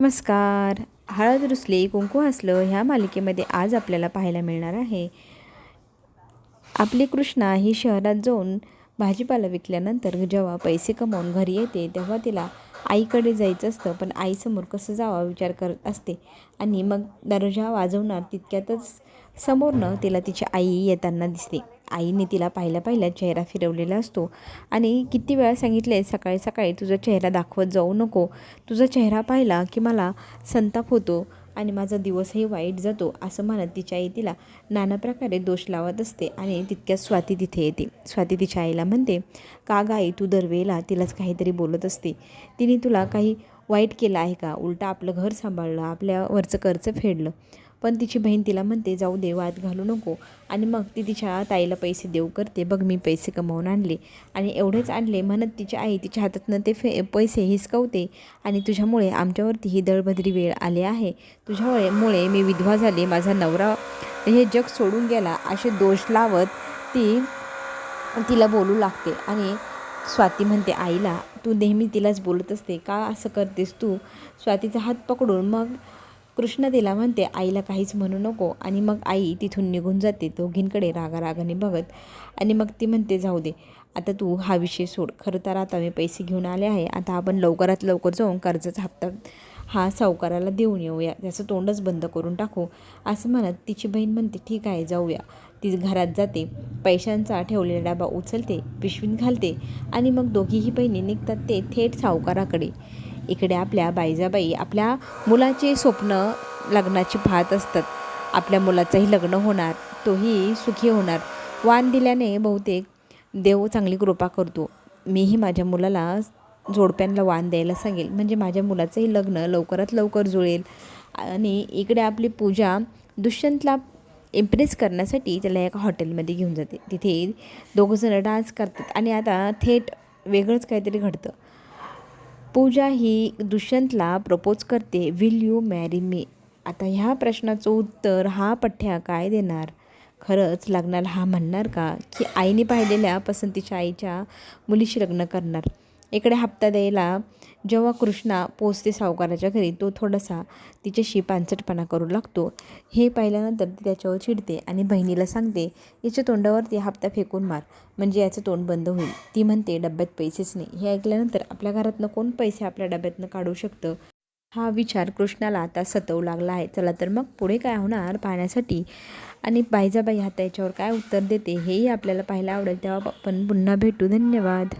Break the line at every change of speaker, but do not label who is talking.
नमस्कार. हळद रुसली कुंकू हसलं ह्या मालिकेमध्ये आज आपल्याला पाहायला मिळणार आहे. आपली कृष्णा ही शहरात जाऊन भाजीपाला विकल्यानंतर जेव्हा पैसे कमावून घरी येते तेव्हा तिला आईकडे जायचं असतं पण आईसमोर कसं जावा विचार करत असते. आणि मग दरोजा वाजवणार तितक्यातच समोरनं तिला तिची आई येताना दिसते. आईने तिला पाहिल्या पाहिल्या चेहरा फिरवलेला असतो. आणि किती वेळा सांगितले सकाळी सकाळी तुझा चेहरा दाखवत जाऊ नको. तुझा चेहरा पाहिला की मला संताप होतो. आणि माझा दिवसही वाईट जातो असं म्हणत तिच्या आई तिला नाना प्रकारे दोष लावत असते आणि तितक्यात स्वाती तिथे येते. स्वाती तिच्या आईला म्हणते का गाई आई तू दरवेळेला तिलाच काहीतरी बोलत असते? तिने तुला काही वाईट केलं आहे का? उलटं आपलं घर सांभाळलं आपल्यावरचं कर्ज फेडलं. पण तिची बहीण तिला म्हणते जाऊ दे वाद घालू नको. आणि मग ती तिच्या ताईला पैसे देऊ करते. बघ मी पैसे कमावून आणले. आणि एवढेच आणले म्हणत तिची आई तिच्या हातातनं ते फे पैसे हिसकवते. आणि तुझ्यामुळे आमच्यावरती ही दळभद्री वेळ आली आहे. तुझ्यामुळे मुळे मी विधवा झाले माझा नवरा हे जग सोडून गेला असे दोष लावत ती तिला बोलू लागते. आणि स्वाती म्हणते आईला तू नेहमी तिलाच बोलत असते. का असं करतेस तू? स्वातीचा हात पकडून मग कृष्ण तिला म्हणते आईला काहीच म्हणू नको. आणि मग आई तिथून निघून जाते दोघींकडे रागारागाने बघत. आणि मग ती म्हणते जाऊ दे आता तू हा विषय सोड. खरं तर आता मी पैसे घेऊन आले आहे. आता आपण लवकरात लवकर जाऊन कर्जाचा हप्ता हा सावकाराला देऊन येऊया. त्याचं तोंडच बंद करून टाकू. असं म्हणत तिची बहीण म्हणते ठीक आहे जाऊया. ती घरात जाते पैशांचा ठेवलेला डबा उचलते पिशवीत घालते आणि मग दोघीही बहिणी निघतात ते थेट सावकाराकडे. इकडे आपल्या बाईजाबाई आपल्या मुलाचे स्वप्न लग्नाची पाहत असतात. आपल्या मुलाचंही लग्न होणार तोही सुखी होणार. वाण दिल्याने बहुतेक देव चांगली कृपा करतो. मीही माझ्या मुलाला जोडप्यांना वाण द्यायला सांगेल. म्हणजे माझ्या मुलाचंही लग्न लवकरात लवकर जुळेल. आणि इकडे आपली पूजा दुष्यंतला इम्प्रेस करण्यासाठी त्याला एका हॉटेलमध्ये घेऊन जाते. तिथे दोघंजणं डान्स करतात. आणि आता थेट वेगळंच काहीतरी घडतं. पूजा ही दुष्यंतला प्रपोज करते. विल यू मॅरी मी आता ह्या प्रश्नाचं उत्तर हा पठ्ठ्या काय देणार? खरंच लग्नाला हा म्हणणार का? की आईने पाहिलेल्या पसंतीच्या आईच्या मुलीशी लग्न करणार. इकडे हप्ता द्यायला जेव्हा कृष्णा पोचते सावकाराच्या घरी तो थोडासा तिच्याशी पांचटपणा करू लागतो. हे पाहिल्यानंतर ती त्याच्यावर चिडते आणि बहिणीला सांगते याच्या तोंडावरती हप्ता फेकून मार म्हणजे याचं तोंड बंद होईल. ती म्हणते डब्यात पैसेच नाही. हे ऐकल्यानंतर आपल्या घरातनं कोण पैसे आपल्या डब्यातनं काढू शकतं? हा विचार कृष्णाला आता सतवू लागला आहे. चला तर मग पुढे काय होणार पाहण्यासाठी? आणि बायजाबाई आता याच्यावर काय उत्तर देते हेही आपल्याला पाहायला आवडेल. तेव्हा आपण पुन्हा भेटू. धन्यवाद.